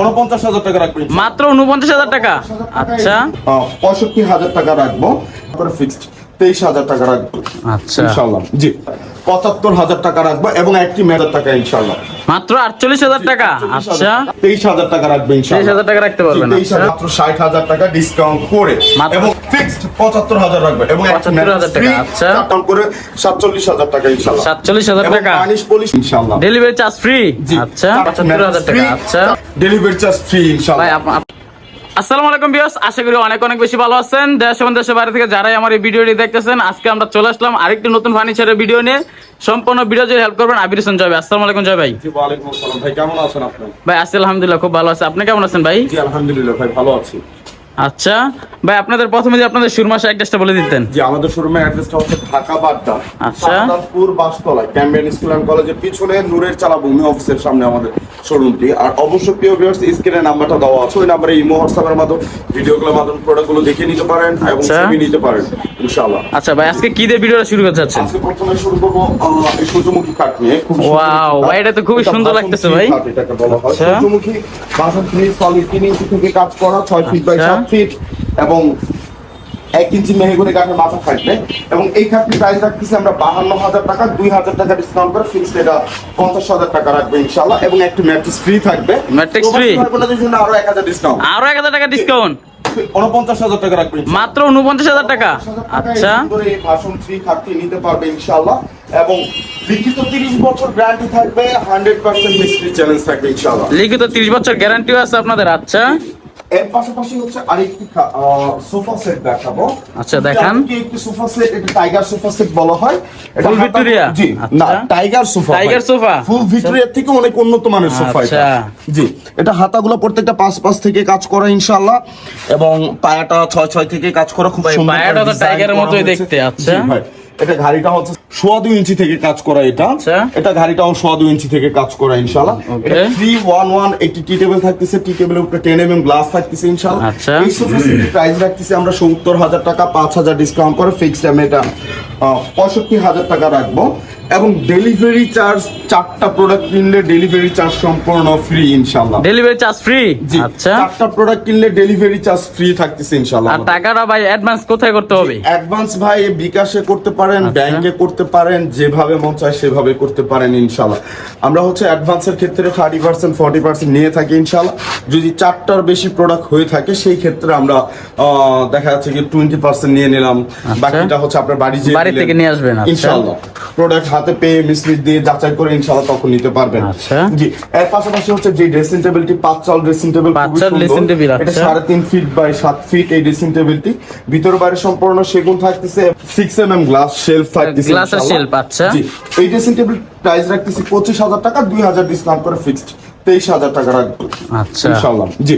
উনপঞ্চাশ হাজার টাকা রাখব মাত্র উনপঞ্চাশ হাজার টাকা? আচ্ছা। পঁয়ষট্টি হাজার টাকা রাখব। তারপরে ফিক্সড তেইশ হাজার টাকা রাখব। আচ্ছা। ইনশাল্লাহ জি। পঁচাত্তর হাজার টাকা রাখব এবং একটি হাজার টাকা ইনশাল্লাহ মাত্র আটচল্লিশ হাজার টাকা? আচ্ছা। তেইশ হাজার টাকা রাখবে ইনশাল্লাহ তেইশ হাজার টাকা রাখতে পারবেন। মাত্র ষাট হাজার টাকা ডিসকাউন্ট করে। এবং ফিক্সড পঁচাত্তর হাজার এবং 75,000 টাকা, আচ্ছা। করে টাকা টাকা। পলিশ ডেলিভারি চার্জ ফ্রি আচ্ছা টাকা আচ্ছা। ডেলিভারি চার্জ ফ্রি ইনশাল্লাহ ভাই আপ- আপ- আসসালামু আলাইকুম বিয়স আশা করি অনেক অনেক বেশি ভালো আছেন। দেশ এবং দেশের বাইরে থেকে যারাই আমার এই ভিডিওটি দেখতেছেন আজকে আমরা চলে আসলাম আরেকটি নতুন ফার্নিচারের ভিডিও নিয়ে। সম্পূর্ণ ভিডিও যদি হেল্প করবেন আবির হোসেন জয় ভাই। আসসালামু আলাইকুম জয় ভাই। জি ওয়ালাইকুম আসসালাম। ভাই কেমন আছেন আপনি? ভাই আছি আলহামদুলিল্লাহ খুব ভালো আছে। আপনি কেমন আছেন ভাই? জি আলহামদুলিল্লাহ ভাই ভালো আছি। আচ্ছা ভাই আপনাদের প্রথমে যে আপনাদের সুরমাস অ্যাড্রেসটা বলে দিতেন। জি আমাদের সুরমা অ্যাড্রেসটা হচ্ছে ঢাকা বাড্ডা আচ্ছা। Sadatpur Bashtola Cambrian school and কলেজের পিছনে নূরের চালা ভূমি অফিসের সামনে আমাদের শোরুমটি আর অবশ্যই প্রিয় ভিউয়ার্স স্ক্রিনে নাম্বারটা দেওয়া আছে ওই নাম্বারে ইমো হোয়াটসঅ্যাপের মাধ্যমে ভিডিও কলের মাধ্যমে প্রোডাক্টগুলো দেখে নিতে পারেন আচ্ছা। এবং ছবি নিতে পারেন ইনশাআল্লাহ। আচ্ছা ভাই আজকে কি দিয়ে ভিডিওটা শুরু করতে যাচ্ছেন আজকে প্রথমে শুরু করব এই সূর্যমুখী কাঠ নিয়ে। খুব ওয়াও ভাই এটা তো খুব সুন্দর লাগতেছে ভাই। আচ্ছা। সূর্যমুখী বাসন ফ্রি সলিড 3 ইঞ্চি থেকে কাজ করা 6 ফিট বাই 7 ফিট এবং এক ইঞ্চি মেহেগুনি কাঠের মাথা থাকবে এবং এই কাঠটি প্রাইস রাখতেছি আমরা বাহান্ন হাজার টাকা দুই হাজার টাকা ডিসকাউন্ট করে ফিক্সড এটা পঞ্চাশ হাজার টাকা রাখবে ইনশাল্লাহ এবং একটি ম্যাট্রিক্স ফ্রি থাকবে। প্রবাসী free? জন্য আরও এক হাজার ডিসকাউন্ট আরও এক হাজার টাকা ডিসকাউন্ট উনপঞ্চাশ হাজার টাকা রাখবে মাত্র উনপঞ্চাশ হাজার টাকা? আচ্ছা। ভাষণ ফ্রি খাটটি নিতে পারবে ইনশাআল্লাহ এবং লিখিত 30 বছর গ্যারান্টি থাকবে 100% মিস্ট্রি চ্যালেঞ্জ থাকবে ইনশাআল্লাহ। লিখিত তিরিশ বছর গ্যারান্টিও আছে আপনাদের আচ্ছা। এর পাশাপাশি হচ্ছে আরেকটি সোফা সেট দেখাবো আচ্ছা, দেখান। কি একটি সোফা সেট এটা টাইগার সোফা সেট বলা হয় এটা Victoria? জি না। Tiger sofa Tiger sofa? ফুল ভিক্টোরিয়ার থেকে অনেক উন্নত মানের সোফা এটা আচ্ছা। জি এটা হাতাগুলো প্রত্যেকটা পাঁচ পাঁচ থেকে কাজ করা ইনশাআল্লাহ এবং পায়াটা ছয় ছয় থেকে কাজ করা খুব সুন্দর পায়াটা তো টাইগারের মতোই দেখতে, আচ্ছা। এটা ঘাড়িটা হচ্ছে সোয়া দুই ইঞ্চি থেকে কাজ করা এটা আচ্ছা। এটা ঘাড়িটাও সোয়া দুই ইঞ্চি থেকে কাজ করা. এটা থ্রি ওয়ান ওয়ান একটি টি টেবিল থাকতেছে টি টেবিলের উপরে টেন এম এম গ্লাস থাকতেছে ইনশাল্লাহ আচ্ছা। এই প্রাইস রাখতেছি আমরা সত্তর হাজার টাকা পাঁচ হাজার ডিসকাউন্ট করে ফিক্সড আমি এটা পঁয়ষট্টি হাজার টাকা রাখব এবং ডেলিভারি চার্জ চারটা প্রোডাক্ট কিনলে ডেলিভারি চার্জ সম্পূর্ণ ফ্রি ইনশাআল্লাহ। ডেলিভারি চার্জ ফ্রি আচ্ছা। চারটা প্রোডাক্ট কিনলে ডেলিভারি চার্জ ফ্রি থাকতেছে ইনশাআল্লাহ। আর টাকাটা ভাই অ্যাডভান্স কোথায় করতে হবে? অ্যাডভান্স ভাই বিকাশে করতে পারেন আচ্ছা। ব্যাংকে করতে পারেন যেভাবে মন চায় সেভাবে করতে পারেন ইনশাল্লাহ আমরা হচ্ছে অ্যাডভান্সের ক্ষেত্রে থার্টি পার্সেন্ট ফর্টি পার্সেন্ট নিয়ে থাকি ইনশাল্লাহ যদি চারটার বেশি প্রোডাক্ট হয়ে থাকে সেই ক্ষেত্রে আমরা দেখা যাচ্ছে কি টোয়েন্টি পার্সেন্ট নিয়ে নিলাম। বাকিটা হচ্ছে আপনার বাড়ি বাড়ি থেকে নিয়ে আসবেন, আচ্ছা। ইনশাল্লাহ প্রোডাক্ট হাতে পেয়ে মিস্ত্রি দিয়ে যাচাই করে ইনশাল্লাহ তখন নিতে পারবেন আচ্ছা। জি এর পাশাপাশি হচ্ছে যে ড্রেসিং টেবিলটি পাঁচ চাল ড্রেসিং টেবিল পাঁচ চাল dressing table, এটা আচ্ছা। সাড়ে তিন ফিট বাই সাত ফিট এই ড্রেসিং টেবিলটি ভিতর বাইরে সম্পূর্ণ সেগুন থাকতেছে six M M glass shelf থাকতেছে Glass আর ইনশাআল্লাহ। shelf, আচ্ছা। জি এই ড্রেসিং টেবিল প্রাইস রাখতেছি পঁচিশ হাজার টাকা দুই হাজার ডিসকাউন্ট করে ফিক্সড তেইশ হাজার টাকা রাখব আচ্ছা ইনশাল্লাহ জি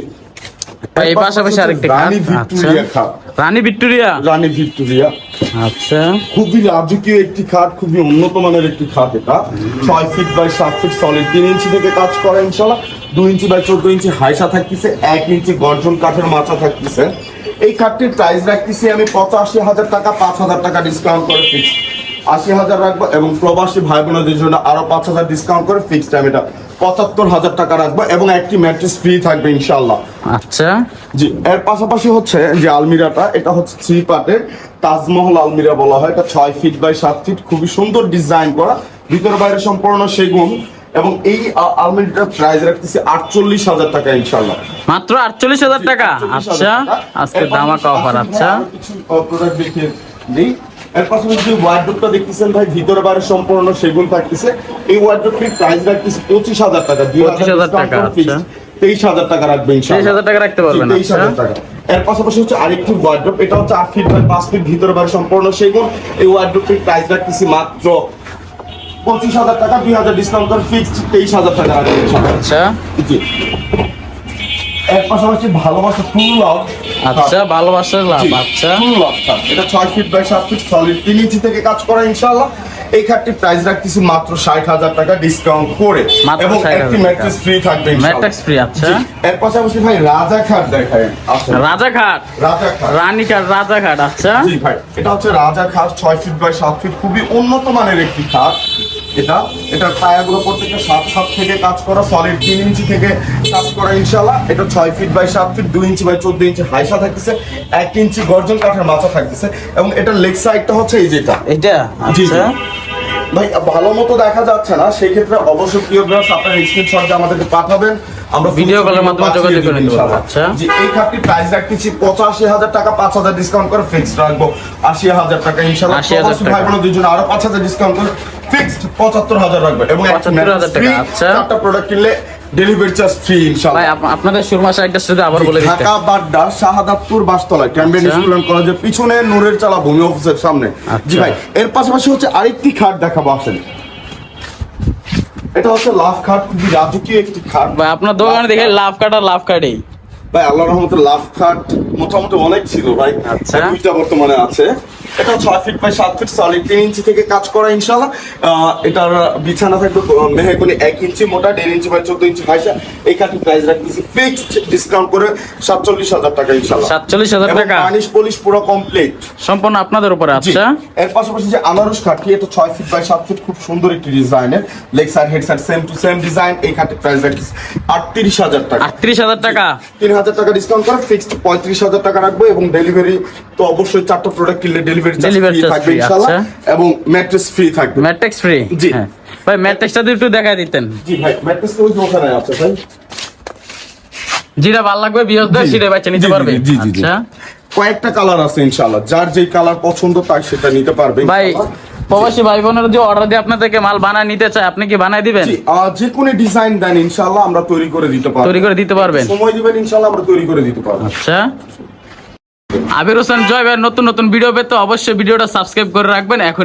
এই পাশাপাশি আরেকটি রানী আচ্ছা। ভিক্টোরিয়া খাট রানী ভিক্টোরিয়া? রানী ভিক্টোরিয়া। আচ্ছা। খুবই রাজকীয় একটি খাট খুবই উন্নত মানের একটি খাট এটা। ছয় ফিট বাই সাত ফিট সলিড তিন ইঞ্চি থেকে কাজ করা ইনশাল্লাহ দুই ইঞ্চি বাই চোদ্দ ইঞ্চি হাইসা থাকতেছে এক ইঞ্চি গর্জন কাঠের মাচা থাকতেছে। এই খাটটির প্রাইস রাখতেছি আমি পঁচাশি হাজার টাকা পাঁচ হাজার টাকা ডিসকাউন্ট করে ফিক্স আশি হাজার রাখব এবং প্রবাসী ভাই বোনদের জন্য আরও পাঁচ হাজার ডিসকাউন্ট করে ফিক্সড আমি এটা পঁচাত্তর হাজার টাকা রাখব এবং একটি ম্যাট্রেস ফ্রি থাকবে ইনশাল্লাহ আচ্ছা। জি এর পাশাপাশি হচ্ছে যে আলমিরাটা এটা হচ্ছে থ্রি পার্টের তাজমহল আলমিরা বলা হয়। এটা ছয় ফিট বাই সাত ফিট খুবই সুন্দর ডিজাইন করা। ভিতর বাইরে সম্পূর্ণ সেগুন এবং এই আ- আলমিরাটার প্রাইস রাখতেছি আটচল্লিশ হাজার টাকা ইনশাল্লাহ মাত্র আটচল্লিশ হাজার টাকা? আচ্ছা। আজকে দামাকা অফার আচ্ছা। কিছু প্রোডাক্ট দেখিয়ে দিই। এর পাশাপাশি যে ওয়ার্ডরোবটা দেখতেছেন ভাই ভিতরে বাইরে সম্পূর্ণ সেগুন থাকতেছে। এই ওয়ার্ডরোবটির প্রাইস রাখতেছি পঁচিশ হাজার টাকা। দুই 25,000 টাকা, আচ্ছা। তেইশ হাজার টাকা রাখবে ইনশাল্লাহ তেইশ হাজার টাকা রাখতে পারবেন তেইশ আচ্ছা। হাজার টাকা। এর পাশাপাশি হচ্ছে আরেকটি ওয়ার্ড্রোপ এটা হচ্ছে আট ফিট বাই পাঁচ ফিট ভিতরে বাইরে সম্পূর্ণ সেগুন। এই ওয়ার্ড্রোপটির প্রাইস রাখতেছি মাত্র পঁচিশ হাজার টাকা। দুই হাজার ডিসকাউন্ট করে ফিক্সড তেইশ হাজার টাকা রাখবে আচ্ছা। জি। এর পাশাপাশি ভালোবাসা ফুল লক আচ্ছা ভালোবাসার লাভ আচ্ছা। ফুল লক এটা ছয় ফিট বাই সাত ফিট সলিড তিন ইঞ্চি থেকে কাজ করা ইনশাল্লাহ এই খাটটির প্রাইস রাখতেছি মাত্র ষাট হাজার টাকা ডিসকাউন্ট করে। এবং একটি ম্যাট্রেস ফ্রি থাকবে। ম্যাট্রিক্স ফ্রি আচ্ছা। এর পাশাপাশি ভাই রাজা খাট দেখায় রাজা খাট? রানী ঘাট রাজাঘাট আচ্ছা। জি ভাই এটা হচ্ছে রাজা খাট ছয় ফিট বাই সাত ফিট খুবই উন্নত মানের একটি খাট। এটা এটার পায়াগুলো প্রত্যেকটা সাত সাত থেকে কাজ করা সলিড তিন ইঞ্চি থেকে কাজ করা ইনশাল্লাহ এটা ছয় ফিট বাই সাত ফিট দুই ইঞ্চি বাই চোদ্দ ইঞ্চি হাইসা থাকতেছে এক ইঞ্চি গর্জন কাঠের মাথা থাকতেছে এবং এটার লেগ সাইডটা হচ্ছে এই যেটা। এটা। আচ্ছা। ভাই ভালো মতো দেখা যাচ্ছে না সেই ক্ষেত্রে অবশ্যই প্রিয় ভিউয়ার্স আপনার স্ক্রিনশটটা আমাদেরকে পাঠাবেন আমরা ভিডিও কলের মাধ্যমে যোগাযোগ করে নিব। আচ্ছা। জি এই খাপটি প্রাইস রাখতেছি পঁচাশি হাজার টাকা পাঁচ হাজার ডিসকাউন্ট করে ফিক্সড রাখব আশি হাজার টাকা ইনশাআল্লাহ 80,000 ভাই টাকা। বোন দুজন আরও পাঁচ হাজার ডিসকাউন্ট করে ফিক্সড পঁচাত্তর হাজার রাখবেন এবং একটা 75,000 টাকা, আচ্ছা। চারটা প্রোডাক্ট কিনলে ডেলিভারি চার্জ ফ্রি ভাই আপনাদের সুরমা সাইডটা শুধু আবার বলে দিতে। ঢাকা বাড্ডা শাহাদাতপুর বাসতলায় ক্যাম্বেন আচ্ছা। স্কুল অ্যান্ড কলেজের পিছনে নূরের চালা ভূমি অফিসের সামনে। জি আচ্ছা। ভাই এর পাশাপাশি হচ্ছে আরেকটি খাট দেখাবো আসেন এটা হচ্ছে লাভ খাট খুবই রাজকীয় একটি খাট। ভাই আপনার দোকানে দেখে লাভ কাটা লাভ কাটেই। ভাই আল্লাহ রহমতে লাভ খাট মোটামুটি অনেক ছিল ভাই। আচ্ছা। দুইটা বর্তমানে আছে। এটা ছয় ফিট বাই সাত ফিট সলিড তিন ইঞ্চি থেকে কাজ করা ইনশাল্লাহ এটার বিছানা থাকবে মেহেগুনি এক ইঞ্চি মোটা দেড় ইঞ্চি বাই চোদ্দ ইঞ্চি হাইসা এই খাটের প্রাইস রাখতেছি ফিক্সড ডিসকাউন্ট করে সাতচল্লিশ হাজার টাকা ইনশাল্লাহ 47,000 টাকা? পানিশ পলিশ পুরো কমপ্লিট সম্পূর্ণ আপনাদের উপরে। আচ্ছা। এর পাশাপাশি যে আনারস খাটটি এটা ছয় ফিট বাই সাত ফিট খুব সুন্দর একটি ডিজাইনের। Leg side head side same to same design এই খাটের প্রাইস রাখতেছি আটত্রিশ হাজার টাকা। আটত্রিশ হাজার টাকা? তিন হাজার টাকা ডিসকাউন্ট করে ফিক্সড পঁয়ত্রিশ হাজার টাকা রাখব এবং ডেলিভারি তো অবশ্যই চারটা প্রোডাক্ট কিনলে ডেলিভারি চার্জ ফ্রি থাকবে free, ইনশাল্লাহ আচ্ছা। এবং ম্যাট্রেস ফ্রি থাকবে। ম্যাট্রিক্স ফ্রি জি। ভাই ম্যাট্রিক্সটা দিয়ে একটু দিতেন। জি ভাই ম্যাট্রেস তো আছে ভাই। যেটা ভালো লাগবে। সেটা বাচ্চা নিতে পারবে। জি, জি। আচ্ছা। কয়েকটা কালার আছে ইনশাল্লাহ যার যেই কালার পছন্দ তাই সেটা নিতে পারবে ভাই প্রবাসী ভাই বোনেরা যে অর্ডার দিয়ে আপনাদেরকে মাল বানায় নিতে চায় আপনি কি বানায় দিবেন? জি, যে কোনো ডিজাইন দেন ইনশাল্লাহ আমরা তৈরি করে দিতে পারব। তৈরি করে দিতে পারবেন। সময় দিবেন ইনশাল্লাহ আমরা তৈরি করে দিতে পারব। আচ্ছা। আবির হোসেন জয় নতুন নতুন ভিডিও পেতে অবশ্যই ভিডিওটা সাবস্ক্রাইব করে রাখবেন। এখন